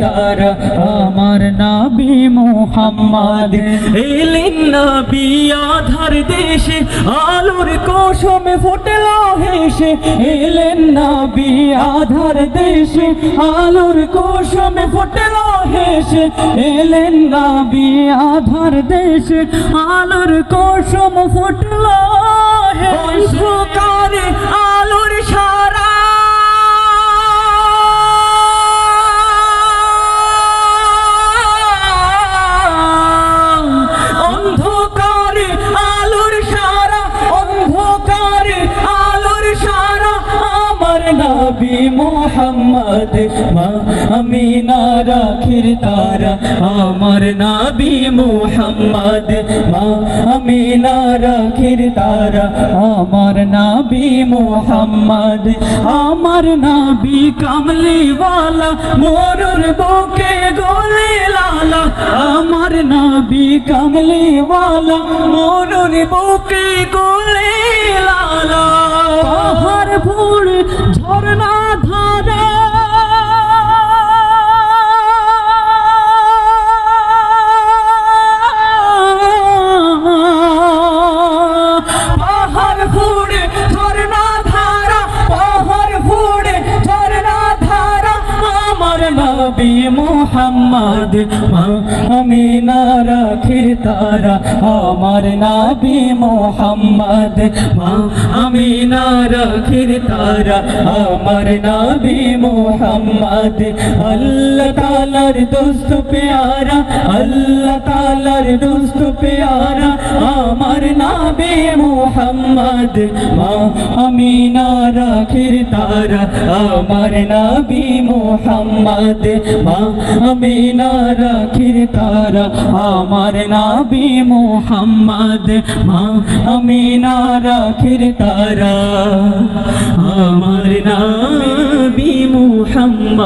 তারা আমার নাবি মোহাম্মদ। এলেন নবী আধার দেশে, আলোর কোশমে ফুটল হেসে। এলেন নবী আধার দেশে, আলোর কোশমে ফুটল হেসে। এলেন নবী আধার দেশে, আলোর কোশম ফুটল হেসে। মোহাম্মদ, মা আমিনা রাখির তারা, আমার নবী মোহাম্মদ, মা আমিনা রাখির তারা, আমার নবী মোহাম্মদ, আমার নবী কামলিওয়ালা, মোরর বুকে গোলে লালা, আমার নবী কামলিওয়ালা, মোরর বুকে গোলে লালা নবী মোহাম্মদ, আমিনা রাখির তারা, আমার নবী মোহাম্মদ, আমিনা রাখির তারা, আমার নবী মোহাম্মদ। আল্লাহ তালার দোস্ত পেয়ারা, আল্লাহ তালার দোস্ত পেয়ারা, আমার নাবি মোহাম্মদ মা আমিনা রাখির তারা, আমার নাবি মোহাম্মদ। মা আমিনা রাখির তারা আমার নাবি মোহাম্মদ। মা আমিনা রাখির তারা আমার নাবি মোহাম্মদ।